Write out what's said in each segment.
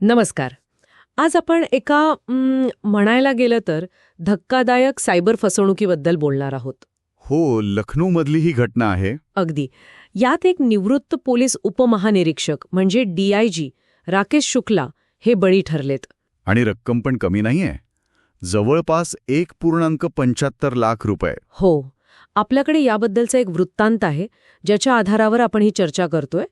नमस्कार. आज आपण एका म्हणायला गेलं तर धक्कादायक सायबर फसवणुकीबद्दल बोलणार आहोत. हो लखनौमधली ही घटना आहे. अगदी. यात एक निवृत्त पोलीस उपमहानिरीक्षक म्हणजे डीआयजी राकेश शुक्ला हे बळी ठरलेत. आणि रक्कम पण कमी नाहीये. जवळपास एक पूर्णांक पंच्याहत्तर लाख रुपये. हो. आपल्याकडे याबद्दलचा एक वृत्तांत आहे ज्याच्या आधारावर आपण ही चर्चा करतोय.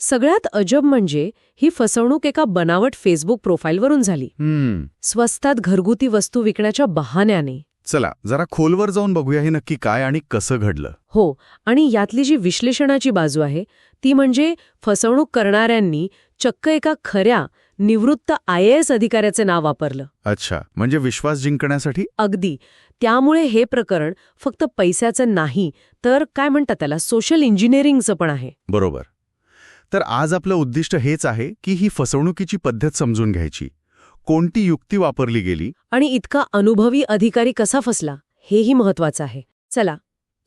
सगळ्यात अजब म्हणजे ही फसवणूक एका बनावट फेसबुक प्रोफाईलवरून झाली. हम्म. स्वस्तात घरगुती वस्तू विकण्याच्या बहाण्याने. चला जरा खोलवर जाऊन बघूया हे नक्की काय आणि कसं घडलं. हो आणि यातली जी विश्लेषणाची बाजू आहे ती म्हणजे फसवणूक करणाऱ्यांनी चक्क एका खऱ्या निवृत्त आय एस अधिकाऱ्याचे नाव वापरलं. अच्छा म्हणजे विश्वास जिंकण्यासाठी? अगदी. त्यामुळे हे प्रकरण फक्त पैशाचं नाही तर काय म्हणतात त्याला सोशल इंजिनिअरिंगचं पण आहे. बरोबर. तर आज आपलं उद्दिष्ट हेच आहे की ही फसवणुकीची पद्धत समजून घ्यायची कोणती युक्ती वापरली गेली आणि इतका अनुभवी अधिकारी कसा फसला हेही महत्वाचं आहे चला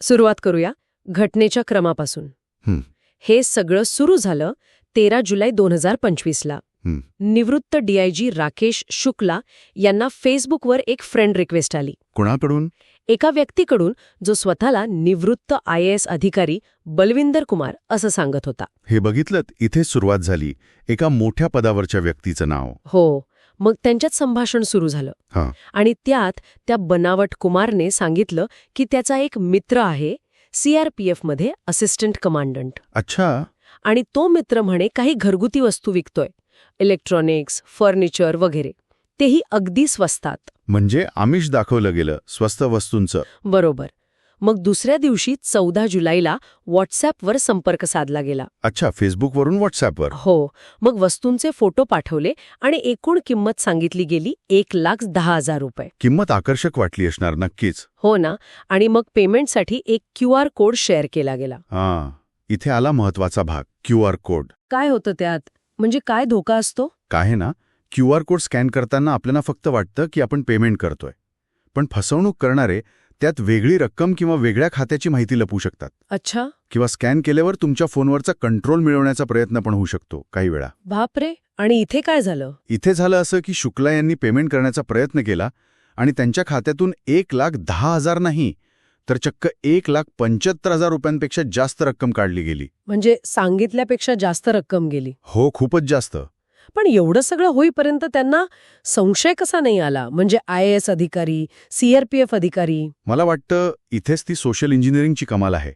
सुरुवात करूया घटनेच्या क्रमापासून हं. हे सगळं सुरू झालं तेरा जुलै दोन हजार पंचवीसला. निवृत्त डीआयजी राकेश शुक्ला यांना फेसबुकवर एक फ्रेंड रिक्वेस्ट आली. कुणाकडून? एका व्यक्तीकडून जो स्वतःला निवृत्त आय एस अधिकारी बलविंदर कुमार असं सांगत होता. हे बघितलं इथे सुरुवात झाली. एका मोठ्या पदावरच्या व्यक्तीचं नाव. हो. मग त्यांच्यात संभाषण सुरू झालं. हां. आणि त्यात त्या बनावट कुमारने सांगितलं की त्याचा एक मित्र आहे सीआरपीएफमध्ये असिस्टंट कमांडंट अच्छा. आणि तो मित्र म्हणे काही घरगुती वस्तू विकतोय. इलेक्ट्रॉनिक्स फर्निचर वगैरे. तेही अगदी स्वस्तात. म्हणजे आमिष दाखवलं गेलं स्वस्त वस्तूंचं. बरोबर. मग दुसऱ्या दिवशी चौदा जुलैला व्हॉट्सॲपवर संपर्क साधला गेला. अच्छा फेसबुकवरून व्हॉट्सॲपवर हो मग वस्तूंचे फोटो पाठवले आणि एकूण किंमत सांगितली गेली एक लाख दहा हजार रुपये. किंमत आकर्षक वाटली असणार नक्कीच. हो ना आणि मग पेमेंटसाठी एक क्यू आर कोड शेअर केला गेला. हां इथे आला महत्त्वाचा भाग क्यू आर कोड. काय होतं त्यात? म्हणजे काय धोका असतो? काय ना क्यू आर कोड स्कॅन करताना आपल्याला फक्त वाटतं की आपण पेमेंट करतोय. पण फसवणूक करणारे त्यात वेगळी रक्कम किंवा वेगळ्या खात्याची माहिती लपवू शकतात. अच्छा. किंवा स्कॅन केल्यावर तुमच्या फोनवरचा कंट्रोल मिळवण्याचा प्रयत्न पण होऊ शकतो काही वेळा. बापरे! आणि इथे काय झालं? इथे झालं असं की शुक्ला यांनी पेमेंट करण्याचा प्रयत्न केला आणि त्यांच्या खात्यातून एक लाख दहा हजार नाही तर चक्क एक लाख पंच्याहत्तर हजार रुपयांपेक्षा जास्त रक्कम काढली गेली. म्हणजे सांगितल्यापेक्षा जास्त रक्कम गेली. हो खूपच जास्त. पण एवढं सगळं होईपर्यंत त्यांना संशय कसा नाही आला? म्हणजे आय एस अधिकारी सीआरपीएफ अधिकारी? मला वाटतं इथेच ती सोशल इंजिनिअरिंगची कमाल आहे.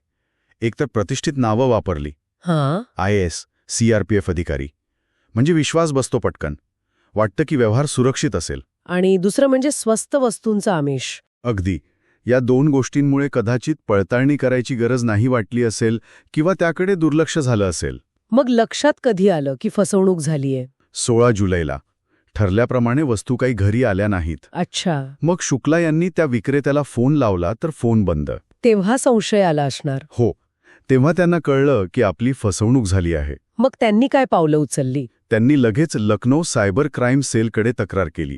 एकतर प्रतिष्ठित नावं वापरली. हां. आय एस सीआरपीएफ अधिकारी. म्हणजे विश्वास बसतो पटकन. वाटतं की व्यवहार सुरक्षित असेल. आणि दुसरं म्हणजे स्वस्त वस्तूंचा आमिष. अगदी. या दोन गोष्टींमुळे कदाचित पडताळणी करायची गरज नाही वाटली असेल किंवा त्याकडे दुर्लक्ष झालं असेल. मग लक्षात कधी आलं की फसवणूक झालीये? सोळा जुलैला. ठरल्याप्रमाणे वस्तू काही घरी आल्या नाहीत. अच्छा. मग शुक्ला यांनी त्या विक्रेत्याला फोन लावला तर फोन बंद. तेव्हा संशय आला असणार. हो. तेव्हा त्यांना कळलं की आपली फसवणूक झाली आहे. मग त्यांनी काय पावलं उचलली? त्यांनी लगेच लखनौ सायबर क्राईम सेलकडे तक्रार केली.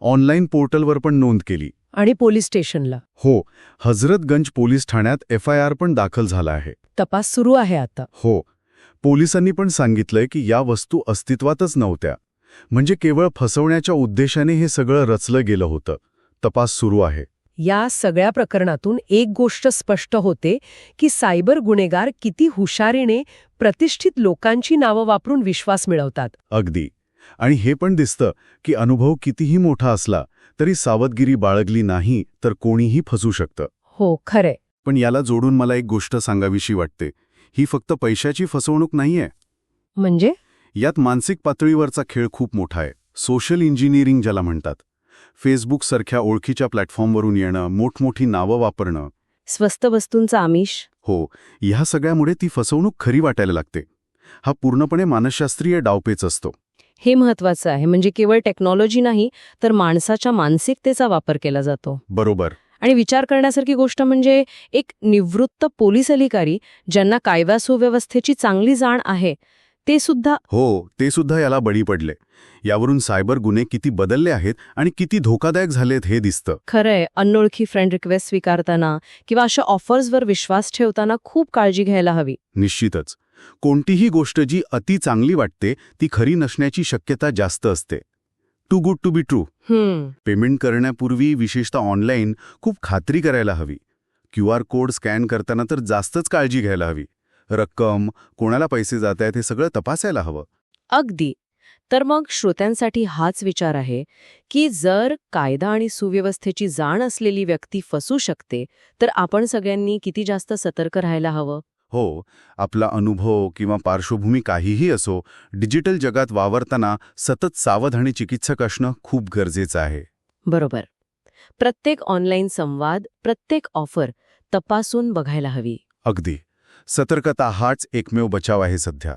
ऑनलाईन पोर्टलवर पण नोंद केली. आणि पोलीस स्टेशनला. हो हजरतगंज पोलीस ठाण्यात एफ आय आर पण दाखल झाला आहे. तपास सुरू आहे आता. हो पोलिसांनी पण सांगितलंय की या वस्तू अस्तित्वातच नव्हत्या. म्हणजे केवळ फसवण्याच्या उद्देशाने हे सगळं रचलं गेलं होतं. तपास सुरू आहे. या सगळ्या प्रकरणातून एक गोष्ट स्पष्ट होते की सायबर गुन्हेगार किती हुशारीने प्रतिष्ठित लोकांची नावं वापरून विश्वास मिळवतात. अगदी. आणि हे पण दिसतं की अनुभव कितीही मोठा असला तरी सावधगिरी बाळगली नाही तर कोणीही फसू शकतं. हो खरंय. पण याला जोडून मला एक गोष्ट सांगावीशी वाटते. ही फक्त पैशाची फसवणूक नाहीये. म्हणजे? यात मानसिक पातळीवरचा खेळ खूप मोठा आहे. सोशल इंजिनिअरिंग ज्याला म्हणतात. फेसबुकसारख्या ओळखीच्या प्लॅटफॉर्मवरून येणं मोठमोठी नावं वापरणं. स्वस्त वस्तूंचा आमिष? हो ह्या सगळ्यामुळे ती फसवणूक खरी वाटायला लागते. हा पूर्णपणे मानसशास्त्रीय डावपेच असतो. हे महत्वाचं आहे. म्हणजे केवळ टेक्नॉलॉजी नाही तर माणसाच्या मानसिकतेचा वापर केला जातो. बरोबर. आणि विचार करण्यासारखी गोष्ट म्हणजे एक निवृत्त पोलीस अधिकारी ज्यांना कायदा सुव्यवस्थेची चांगली जाण आहे ते सुद्धा हो ते सुद्धा याला बळी पडले. यावरून सायबर गुन्हे किती बदलले आहेत आणि किती धोकादायक झालेत हे दिसतं. खरंय अनोळखी फ्रेंड रिक्वेस्ट स्वीकारताना किंवा अशा ऑफर्सवर विश्वास ठेवताना खूप काळजी घ्यायला हवी. निश्चितच. कोणतीही गोष्ट जी अति चांगली वाटते ती खरी नसण्याची शक्यता जास्त असते. Too good to be true payment करण्यापूर्वी विशेषतः ऑनलाईन खूप खात्री करायला हवी. क्यू आर कोड स्कॅन करताना तर जास्तच काळजी घ्यायला हवी. रक्कम कोणाला पैसे जात आहेत हे सगळं तपासायला हवं. अगदी. तर मग श्रोत्यांसाठी हाच विचार आहे की जर कायदा आणि सुव्यवस्थेची जाण असलेली व्यक्ती फसू शकते तर आपण सगळ्यांनी किती जास्त सतर्क राहायला हवं? हो आपला अनुभव किंवा पार्श्वभूमी काहीही असो डिजिटल जगात वावरताना सतत सावध आणि चिकित्सक असणं खूप गरजेचं आहे. बरोबर. प्रत्येक ऑनलाईन संवाद प्रत्येक ऑफर तपासून बघायला हवी. अगदी. सतर्कता हाच एकमेव बचाव आहे सध्या.